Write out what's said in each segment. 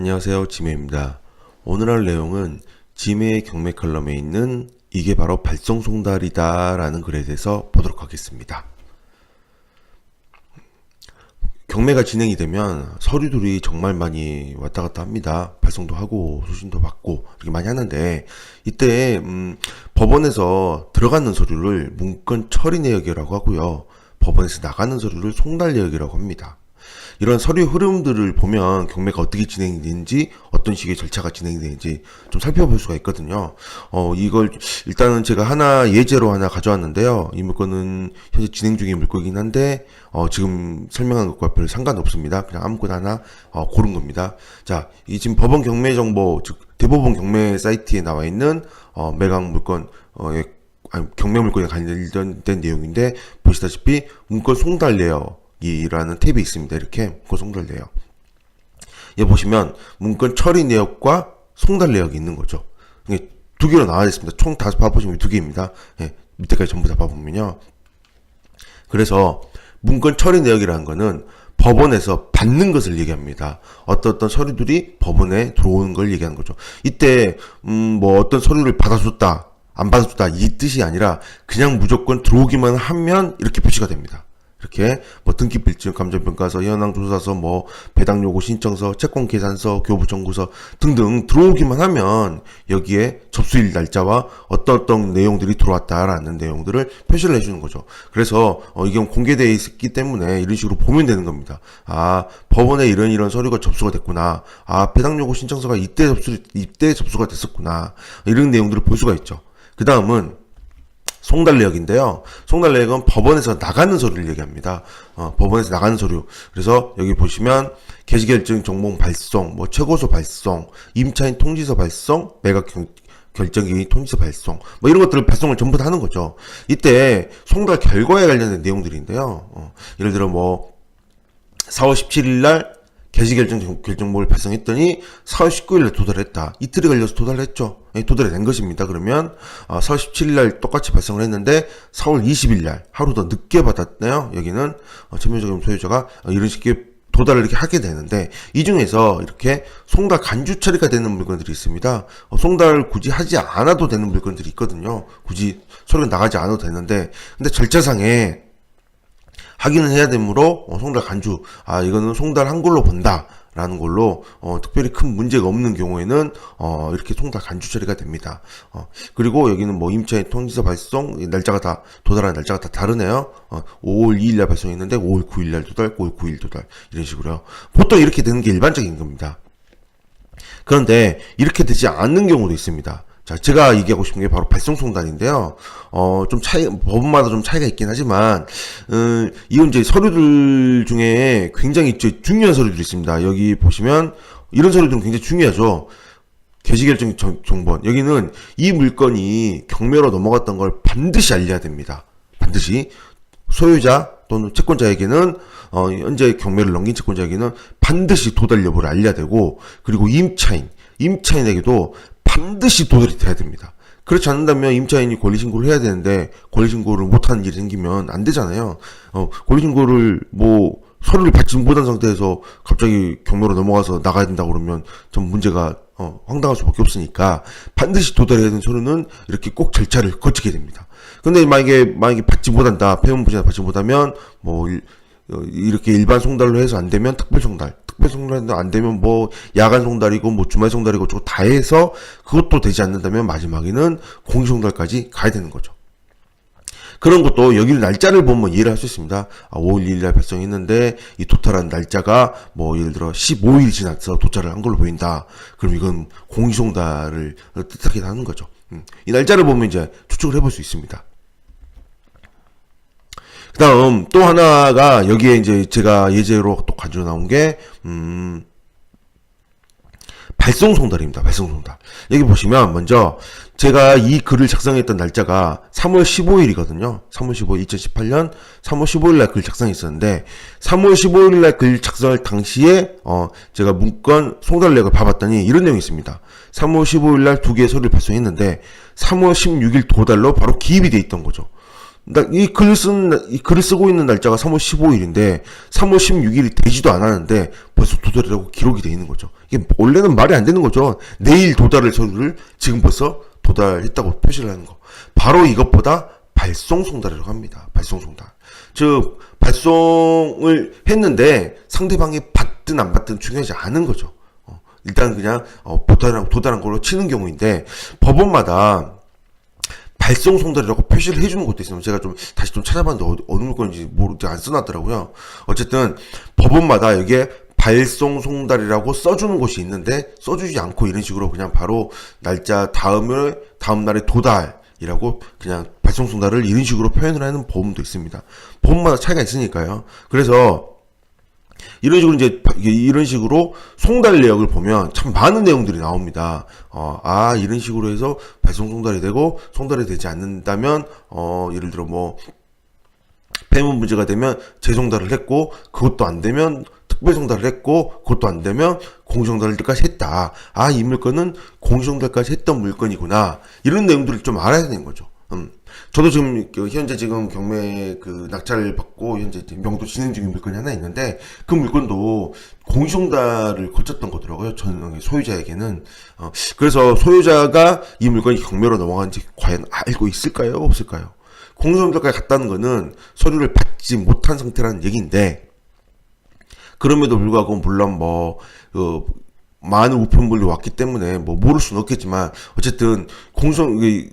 안녕하세요. 지메입니다. 오늘 할 내용은 지메의 경매 컬럼에 있는 이게 바로 발송송달이다 라는 글에 대해서 보도록 하겠습니다. 경매가 진행이 되면 서류들이 정말 많이 왔다 갔다 합니다. 발송도 하고 소신도 받고 이렇게 많이 하는데 이때 음, 법원에서 들어가는 서류를 문건 처리 내역이라고 하고요. 법원에서 나가는 서류를 송달 내역이라고 합니다. 이런 서류 흐름들을 보면 경매가 어떻게 진행이 되는지 어떤 식의 절차가 진행이 되는지 좀 살펴볼 수가 있거든요. 어, 이걸 일단은 제가 하나 예제로 하나 가져왔는데요. 이 물건은 현재 진행 중인 물건이긴 한데 어, 지금 설명한 것과 별 상관없습니다. 그냥 아무거나 하나 어, 고른 겁니다. 자, 이 지금 법원 경매 정보 즉 대법원 경매 사이트에 나와 있는 어, 매각 물건 어, 의 아니, 경매 물건에 관련된 내용인데 보시다시피 문건 송달 내역 이라는 탭이 있습니다. 이렇게 문건 송달 내역. 예 보시면 문건 처리 내역과 송달 내역이 있는 거죠. 두 개로 나와 있습니다. 총다 봐보시면 두 개입니다. 예, 밑에까지 전부 다 봐보면요. 그래서 문건 처리 내역이라는 거는 법원에서 받는 것을 얘기합니다. 어떤 어떤 서류들이 법원에 들어오는 걸 얘기하는 거죠. 이때 음 뭐 어떤 서류를 받아줬다, 안 받아줬다 이 뜻이 아니라 그냥 무조건 들어오기만 하면 이렇게 표시가 됩니다. 이렇게 뭐 등기필증, 감정평가서, 현황조사서, 뭐 배당요구 신청서, 채권계산서, 교부청구서 등등 들어오기만 하면 여기에 접수일 날짜와 어떤 어떤 내용들이 들어왔다라는 내용들을 표시를 해주는 거죠. 그래서 어, 이게 공개되어 있기 때문에 이런 식으로 보면 되는 겁니다. 아 법원에 이런 이런 서류가 접수가 됐구나. 아 배당요구 신청서가 이때 접수 이때 접수가 됐었구나. 이런 내용들을 볼 수가 있죠. 그 다음은 송달 내역인데요. 송달 내역은 법원에서 나가는 서류를 얘기합니다. 어, 법원에서 나가는 서류. 그래서 여기 보시면 개시결정 정보 발송, 뭐 최고소 발송, 임차인 통지서 발송, 매각 경, 결정기 통지서 발송, 뭐 이런 것들을 발송을 전부 다 하는 거죠. 이때 송달 결과에 관련된 내용들인데요. 어, 예를 들어 뭐 4월 17일 날 개시결정 결정본을 발송했더니 4월 19일에 도달했다. 이틀이 걸려서 도달했죠. 예, 도달이 된 것입니다. 그러면 어, 4월 17일 똑같이 발송을 했는데 4월 20일 날 하루 더 늦게 받았네요. 여기는 어, 전면적인 소유자가 어, 이런 식의 도달을 이렇게 하게 되는데 이 중에서 이렇게 송달 간주 처리가 되는 물건들이 있습니다. 어, 송달 굳이 하지 않아도 되는 물건들이 있거든요. 굳이 서류가 나가지 않아도 되는데 근데 절차상에 확인을 해야 되므로 어, 송달 간주 아 이거는 송달 한 걸로 본다 라는 걸로 어, 특별히 큰 문제가 없는 경우에는 어, 이렇게 송달 간주 처리가 됩니다. 어, 그리고 여기는 뭐 임차인 통지서 발송 이 날짜가 다 도달하는 날짜가 다 다르네요. 어, 5월 2일 날 발송했는데 5월 9일 날 도달, 5월 9일 도달 이런 식으로요. 보통 이렇게 되는 게 일반적인 겁니다. 그런데 이렇게 되지 않는 경우도 있습니다. 자, 제가 얘기하고 싶은 게 바로 발송송단인데요. 어, 좀 차이, 법마다 좀 차이가 있긴 하지만, 음, 이건 이제 서류들 중에 굉장히 중요한 서류들이 있습니다. 여기 보시면, 이런 서류들은 굉장히 중요하죠. 개시결정 정- 정보원. 여기는 이 물건이 경매로 넘어갔던 걸 반드시 알려야 됩니다. 반드시. 소유자 또는 채권자에게는 어, 현재 경매를 넘긴 채권자에게는 반드시 도달 여부를 알려야 되고 그리고 임차인 임차인에게도 반드시 도달이 돼야 됩니다. 그렇지 않는다면 임차인이 권리신고를 해야 되는데 권리신고를 못하는 일이 생기면 안 되잖아요. 어, 권리신고를 뭐 서류를 받지 못한 상태에서 갑자기 경매로 넘어가서 나가야 된다고 그러면 좀 문제가 어, 황당할 수밖에 없으니까 반드시 도달해야 되는 서류는 이렇게 꼭 절차를 거치게 됩니다. 근데 만약에 만약에 받지 못한다 폐업부지나 받지 못하면 뭐 일- 어, 이렇게 일반 송달로 해서 안 되면 특별 송달, 특별 송달도 안 되면 뭐 야간 송달이고 뭐 주말 송달이고 저거 다 해서 그것도 되지 않는다면 마지막에는 공시 송달까지 가야 되는 거죠. 그런 것도 여기를 날짜를 보면 이해를 할 수 있습니다. 아, 5월 2일 날 발송했는데 이 도달한 날짜가 뭐 예를 들어 15일 지나서 도달을 한 걸로 보인다. 그럼 이건 공시송달을 뜻하게 하는 거죠. 음, 이 날짜를 보면 이제 추측을 해볼 수 있습니다. 그 다음 또 하나가 여기에 이제 제가 예제로 또 가져 나온 게, 음, 발송 송달입니다. 발송 송달. 여기 보시면 먼저 제가 이 글을 작성했던 날짜가 3월 15일이거든요. 3월 15일, 2018년 3월 15일 날 글 작성했었는데 3월 15일 날 글 작성할 당시에 어 제가 문건 송달렉을 봐봤더니 이런 내용이 있습니다. 3월 15일 날 두 개의 서류를 발송했는데 3월 16일 도달로 바로 기입이 돼 있던 거죠. 이 글을 쓴, 날- 이 글을 쓰고 있는 날짜가 3월 15일인데, 3월 16일이 되지도 않았는데, 벌써 도달이라고 기록이 돼 있는 거죠. 이게 원래는 말이 안 되는 거죠. 내일 도달할 서류를 지금 벌써 도달했다고 표시를 하는 거. 바로 이것보다 발송 송달이라고 합니다. 발송 송달. 즉, 발송을 했는데, 상대방이 받든 안 받든 중요하지 않은 거죠. 어, 일단 그냥, 어, 도달한, 도달한 걸로 치는 경우인데, 법원마다 발송 송달이라고 표시를 해주는 것도 있어요. 제가 좀 다시 좀 찾아봤는데 어느 물건인지 모르 안 써놨더라고요. 어쨌든 법원마다 여기에 발송 송달이라고 써주는 곳이 있는데 써주지 않고 이런 식으로 그냥 바로 날짜 다음에 다음 날에 도달이라고 그냥 발송 송달을 이런 식으로 표현을 하는 법원도 있습니다. 법원마다 차이가 있으니까요. 그래서 이런 식으로 이제 이런 식으로 송달 내역을 보면 참 많은 내용들이 나옵니다. 어, 아 이런 식으로 해서 발송 송달이 되고 송달이 되지 않는다면 어 예를 들어 뭐 폐문 문제가 되면 재송달을 했고 그것도 안 되면 특별 송달을 했고 그것도 안 되면 공정달까지 했다. 아 이 물건은 공정달까지 했던 물건이구나. 이런 내용들을 좀 알아야 되는 거죠. 음. 저도 지금 그 현재 지금 경매 그 낙찰을 받고 현재 명도 진행 중인 물건이 하나 있는데 그 물건도 공정달을 거쳤던 거더라고요. 전 소유자에게는 어, 그래서 소유자가 이 물건이 경매로 넘어간지 과연 알고 있을까요? 없을까요? 공정달까지 갔다는 거는 서류를 받지 못한 상태라는 얘기인데 그럼에도 불구하고 물론 뭐 어, 많은 우편물이 왔기 때문에 뭐 모를 수는 없겠지만 어쨌든 원-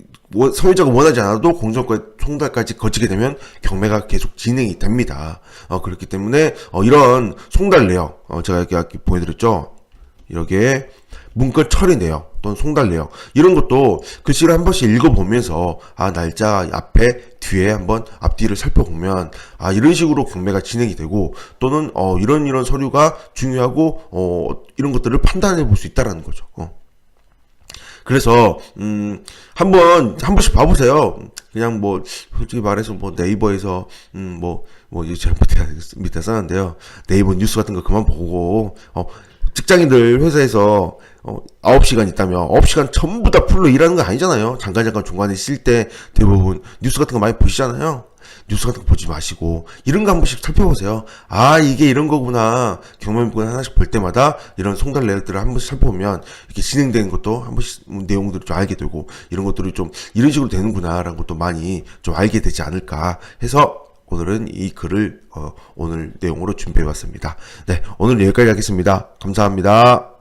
소유자가 원하지 않아도 공정과 송달까지 거치게 되면 경매가 계속 진행이 됩니다. 어, 그렇기 때문에 어, 이런 송달 내역 어, 제가 이렇게 아까 보여드렸죠. 이렇게 문건 처리 내역 또는 송달 내역 이런 것도 글씨를 한 번씩 읽어보면서 아 날짜 앞에 뒤에 한번 앞뒤를 살펴보면 아 이런 식으로 경매가 진행이 되고 또는 어 이런 이런 서류가 중요하고 어 이런 것들을 판단해 볼 수 있다라는 거죠. 어. 그래서 음 한번 한 번씩 봐보세요. 그냥 뭐 솔직히 말해서 뭐 네이버에서 음뭐뭐 이제 제가 밑에 밑에 써놨는데요. 네이버 뉴스 같은 거 그만 보고 어 직장인들 회사에서 어 9시간 있다면 9시간 전부 다 풀로 일하는 거 아니잖아요. 잠깐 잠깐 중간에 쉴 때 대부분 뉴스 같은 거 많이 보시잖아요. 뉴스 같은 거 보지 마시고 이런 거 한 번씩 살펴보세요. 아 이게 이런 거구나. 경매물건 하나씩 볼 때마다 이런 송달 내역들을 한 번씩 살펴보면 이렇게 진행되는 것도 한 번씩 내용들을 좀 알게 되고 이런 것들이 좀 이런 식으로 되는구나라는 것도 많이 좀 알게 되지 않을까 해서 오늘은 이 글을 어, 오늘 내용으로 준비해 왔습니다. 네 오늘 여기까지 하겠습니다. 감사합니다.